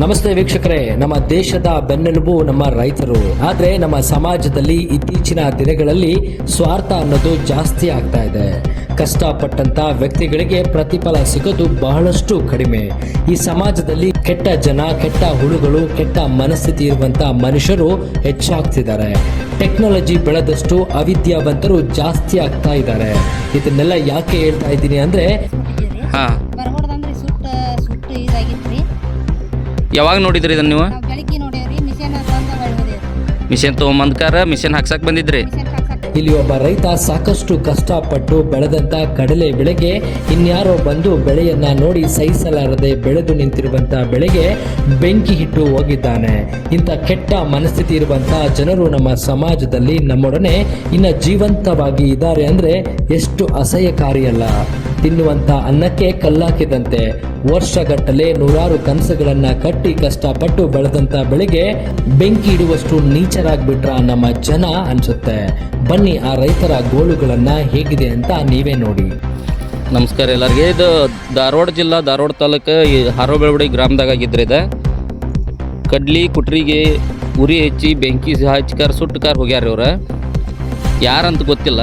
ನಮಸ್ತೆ ವೀಕ್ಷಕರೇ, ನಮ್ಮ ದೇಶದ ಬೆನ್ನೆಲುಬು ನಮ್ಮ ರೈತರು. ಆದ್ರೆ ನಮ್ಮ ಸಮಾಜದಲ್ಲಿ ಇತ್ತೀಚಿನ ದಿನಗಳಲ್ಲಿ ಸ್ವಾರ್ಥ ಅನ್ನೋದು ಜಾಸ್ತಿ ಆಗ್ತಾ ಇದೆ. ಕಷ್ಟಪಟ್ಟಂತ ವ್ಯಕ್ತಿಗಳಿಗೆ ಪ್ರತಿಫಲ ಸಿಗೋದು ಬಹಳಷ್ಟು ಕಡಿಮೆ. ಈ ಸಮಾಜದಲ್ಲಿ ಕೆಟ್ಟ ಜನ, ಕೆಟ್ಟ ಹುಳುಗಳು, ಕೆಟ್ಟ ಮನಸ್ಥಿತಿ ಇರುವಂತ ಮನುಷ್ಯರು ಹೆಚ್ಚಾಗ್ತಿದ್ದಾರೆ. ಟೆಕ್ನಾಲಜಿ ಬೆಳೆದಷ್ಟು ಅವಿದ್ಯಾವಂತರು ಜಾಸ್ತಿ ಆಗ್ತಾ ಇದ್ದಾರೆ. ಇದನ್ನೆಲ್ಲ ಯಾಕೆ ಹೇಳ್ತಾ ಇದ್ದೀನಿ ಅಂದ್ರೆ ಯಾವಾಗ ನೋಡಿದ್ರಿ ಇದನ್ನ ನೀವು? ನಾವು ಬೆಳಿಗ್ಗೆ ನೋಡೇವ್ರಿ ಮಿಷನ್ ತಂದು ಹೊಳ್ಬೋದೇವ್ರಿ ಮಿಷನ್ ತೊಗೊಂಬಂದ್ಕಾರ ಮಿಷನ್ ಹಾಕ್ಸಕ್ ಬಂದಿದ್ರಿ? ಮಿಷನ್ ಇಲ್ಲಿ ಒಬ್ಬ ರೈತ ಸಾಕಷ್ಟು ಕಷ್ಟಪಟ್ಟು ಬೆಳೆದಂತ ಕಡಲೆ ಬೆಳೆಗೆ ಇನ್ಯಾರೋ ಬಂದು ಬೆಳೆಯನ್ನ ನೋಡಿ ಸಹಿಸಲಾರದೆ ಬೆಳೆದು ನಿಂತಿರುವಂತ ಬೆಳೆಗೆ ಬೆಂಕಿ ಹಿಟ್ಟು ಹೋಗಿದ್ದಾನೆ. ಇಂಥ ಕೆಟ್ಟ ಮನಸ್ಥಿತಿ ಇರುವಂತ ಜನರು ನಮ್ಮ ಸಮಾಜದಲ್ಲಿ ನಮ್ಮೊಡನೆ ಇನ್ನ ಜೀವಂತವಾಗಿ ಇದ್ದಾರೆ ಅಂದ್ರೆ ಎಷ್ಟು ಅಸಹ್ಯಕಾರಿಯಲ್ಲ ತಿನ್ನುವಂತ ಅನ್ನಕ್ಕೆ ಕಲ್ಲಾಕಿದಂತೆ ವರ್ಷಗಟ್ಟಲೆ ನೂರಾರು ಕನಸುಗಳನ್ನ ಕಟ್ಟಿ ಕಷ್ಟಪಟ್ಟು ಬೆಳೆದಂತ ಬೆಳೆಗೆ ಬೆಂಕಿ ಇಡುವಷ್ಟು ನೀಚರಾಗ್ಬಿಟ್ರ ನಮ್ಮ ಜನ ಅನ್ಸುತ್ತೆ. ಬನ್ನಿ ಆ ರೈತರ ಗೋಳುಗಳನ್ನ ಹೇಗಿದೆ ಅಂತ ನೀವೇ ನೋಡಿ. ನಮಸ್ಕಾರ ಎಲ್ಲರಿಗೆ. ಇದು ಧಾರವಾಡ ಜಿಲ್ಲಾ ಧಾರವಾಡ ತಾಲೂಕು ಈ ಹಾರೋಬೆಳವಡಿ ಗ್ರಾಮದಾಗ ಆಗಿದ್ರೆ ಇದು. ಕಡ್ಲಿ, ಕುಟ್ರಿಗೆ, ಉರಿ ಹೆಚ್ಚಿ ಬೆಂಕಿ, ಹಚ್ಕಾರ, ಸುಟ್ಟಕಾರ ಹೋಗ್ಯಾರ ಇವ್ರ. ಯಾರಂತ ಗೊತ್ತಿಲ್ಲ.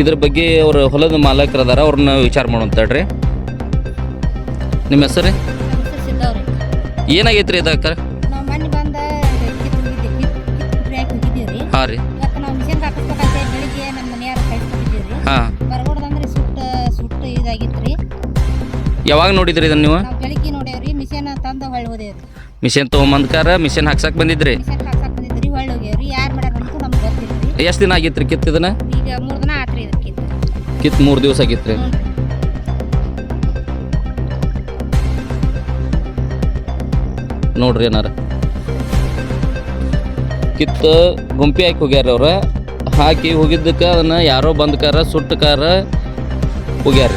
ಇದ್ರ ಬಗ್ಗೆ ಅವ್ರ ಹೊಲದ ಮಾಲಕರು ಅದಾರ ಅವ್ರನ್ನ ವಿಚಾರ ಮಾಡೋಂತ ಹೇಳ್ರಿ. ನಿಮ್ಮ ಹೆಸರು ಏನಾಗೈತೆ ಹೋಗಿದ್ದೀವ್ರಿ. ಹಾಂ ರೀ. ಹಾಂ. ಯಾವಾಗ ನೋಡಿದ್ರಿ ಇದನ್ನ ನೀವು? ಮಿಷನ್ ತಗೊಂಬಂದ್ಕಾರ ಮಿಷನ್ ಹಾಕ್ಸಕ್ ಬಂದಿದ್ರಿ? ಎಷ್ಟು ದಿನ ಆಗಿತ್ರಿ ಕಿತ್ತು ಇದನ್ನ? ಈಗ ಮೂರು ದಿನ ಆತ್ರಿ ಇದಕ್ಕಿಂತ ಕಿತ್ತು ಮೂರು ದಿವಸ ಆಗಿತ್ರಿ. ನೋಡ್ರಿ ಏನಾರ. ಕಿತ್ತ ಗುಂಪಿ ಹಾಕಿ ಹೋಗ್ಯಾರ ಅವ್ರ. ಹಾಕಿ ಹೋಗಿದ್ದಕ್ಕೆ ಅದನ್ನ ಯಾರೋ ಬಂದ್ಕಾರ, ಸುಟ್ಟಕಾರ ಹೋಗ್ಯಾರ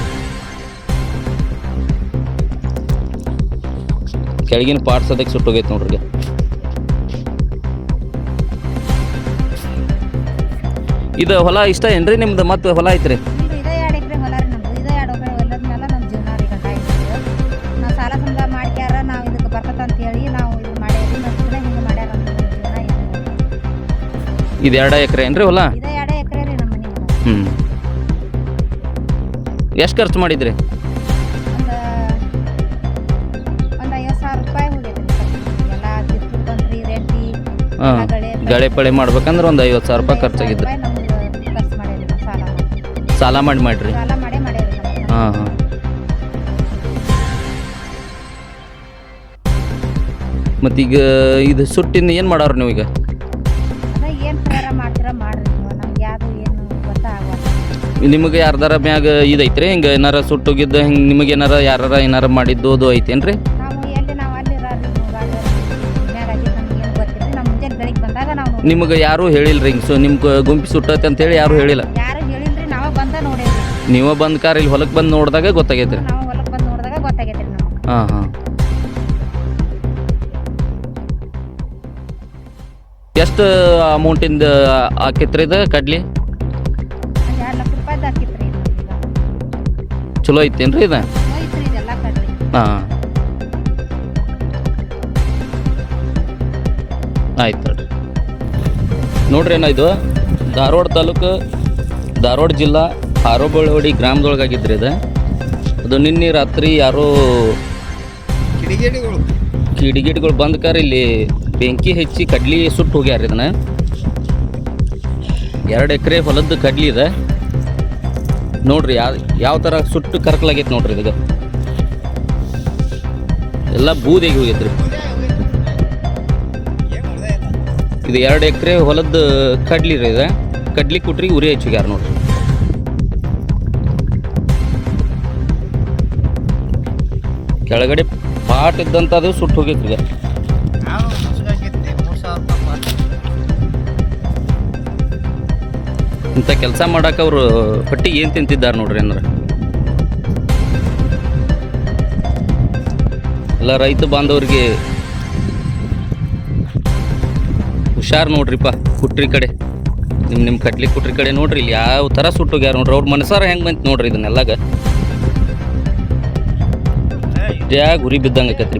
ಕೆಳಗಿನ ಪಾರ್ಟ್ಸ್ ಅದಕ್ಕೆ ಸುಟ್ಟೋಗೈತೆ ನೋಡ್ರಿ. ಇದು ಹೊಲ ಇಷ್ಟ ಏನ್ರಿ ನಿಮ್ದು? ಮತ್ತೆ ಹೊಲ ಐತ್ರಿ? ಇದು ಎರಡು ಎಕರೆ ಏನ್ರಿ ಹೊಲ? ಇದೇ ಎರಡೇ ಎಕರೆ ರೀ ನಮ್ಮ ಮನೆ. ಹ್ಞೂ ಎಷ್ಟು ಖರ್ಚು ಮಾಡಿದ್ರಿ? ಒಂದು ಒಂದು ಐವತ್ತು ಸಾವಿರ ರೂಪಾಯಿ ಹೋಗೈತೆ ರೀ ಎಲ್ಲ ಕಿತ್ತು ಬಂದ್ರಿ ರೆಂಟಿ ಹಾಂ ಗಳೆ ಗಳೆ ಪಳೆ ಮಾಡ್ಬೇಕಂದ್ರೆ ಒಂದು ಐವತ್ತು ಸಾವಿರ ರೂಪಾಯಿ ಖರ್ಚಾಗಿದ್ರಿ ಖರ್ಚು ಸಾಲ ಮಾಡಿ. ಸಾಲ ಮಾಡಿ ಮಾಡ್ರಿ. ಸಾಲ ಮಾಡೇ ಹಾಂ ಹಾಂ. ಮತ್ತೀಗ ಇದು ಸುಟ್ಟಿಂದ ಏನು ಮಾಡೋರು ನೀವು ಈಗ ನಿಮಗೆ ಯಾರ್ದಾರ ಮ್ಯಾಗ ಇದೈತ್ರಿ? ಹಿಂಗೆ ಏನಾರ ಸುಟ್ಟೋಗಿದ್ದು ಹಿಂಗೆ ನಿಮಗೆ ಏನಾರ ಯಾರಾರ ಏನಾರ ಮಾಡಿದ್ದು ಅದು ಐತೇನ್ರಿ? ನಮ್ಗೆ ನಿಮಗೆ ಯಾರೂ ಹೇಳಿಲ್ರಿ ಹಿಂಗೆ ಸೊ ನಿಮ್ಮ ಗುಂಪಿ ಸುಟ್ಟತ್ತೆ ಅಂತ ಹೇಳಿ ಹೇಳಿಲ್ಲ? ಯಾರು ಹೇಳಿಲ್ಲ ನೀವ ಬಂದ ಕಾರ್ ಇಲ್ಲಿ ಹೊಲಕ್ಕೆ ಬಂದು ನೋಡಿದಾಗ ಗೊತ್ತಾಗೈತ್ರಿ? ನಾವು ಹಾ ನಮ್ಗೆ. ಹಾಂ ಎಷ್ಟು ಅಮೌಂಟಿಂದ ಆಕೈತ್ರಿ ಇದು ಕಡ್ಲಿ? ಚಲೋ ಐತೇನ್ರಿ ಇದು? ಹಾಂ. ಆಯ್ತು ನೋಡ್ರಿ ಏನೋ ಇದು ಧಾರವಾಡ ತಾಲೂಕು ಧಾರವಾಡ ಜಿಲ್ಲಾ ಆರೋಬಳ್ಳಿ ಗ್ರಾಮದೊಳಗಾಗಿದ್ರಿ ಇದು. ಅದು ನಿನ್ನೆ ರಾತ್ರಿ ಯಾರೋ ಕಿಡಿಗೇಡಿಗಳು. ಕಿಡಿಗೇಡಿಗಳು ಬಂದ ಕಾರ್ ಇಲ್ಲಿ ಬೆಂಕಿ ಹೆಚ್ಚಿ ಕಡ್ಲಿ ಸುಟ್ಟು ಹೋಗ್ಯಾರ ಇದನ್ನ. ಎರಡು ಎಕರೆ ಹೊಲದ ಕಡ್ಲಿ ಇದೆ. ನೋಡ್ರಿ, ಯಾವ ಯಾವ ಥರ ಸುಟ್ಟು ಕರ್ಕಲಾಗೈತೆ ನೋಡ್ರಿ ಇದಕ್ಕೆ. ಎಲ್ಲ ಬೂದಿಗೆ ಹೋಗೈತ್ರಿ. ಇದು ಎರಡು ಎಕರೆ ಹೊಲದ ಕಡ್ಲಿ ರೀ ಇದೆ. ಕಡ್ಲಿ ಕುಟ್ರಿ ಉರಿ ಹಚ್ಚಿಗ್ಯಾರ ನೋಡ್ರಿ. ಕೆಳಗಡೆ ಪಾಟ್ ಇದ್ದಂತ ಅದು ಸುಟ್ಟು ಹೋಗೈತ್ರಿ ಈಗ. ಇಂಥ ಕೆಲಸ ಮಾಡಕ್ಕೆ ಅವರು ಹೊಟ್ಟಿ ಏನು ತಿಂತಿದ್ದಾರೆ ನೋಡ್ರಿ ಅಂದ್ರೆ? ಎಲ್ಲ ರೈತ ಬಾಂಧವ್ರಿಗೆ ಹುಷಾರ್ ನೋಡ್ರಿಪ್ಪ, ಕುಟ್ರಿ ಕಡೆ. ನಿಮ್ಮ ನಿಮ್ಮ ಕಟ್ಲಿ ಕುಟ್ರಿ ಕಡೆ ನೋಡ್ರಿ, ಇಲ್ಲಿ ಯಾವ ಥರ ಸುಟ್ಟೋಗ್ಯಾರ ನೋಡ್ರಿ. ಅವ್ರ ಮನಸಾರ ಹೆಂಗೆ ಬಂತು ನೋಡ್ರಿ ಇದನ್ನೆಲ್ಲಾಗ. ಗುರಿ ಬಿದ್ದಂಗೆ ಆಕತ್ರಿ.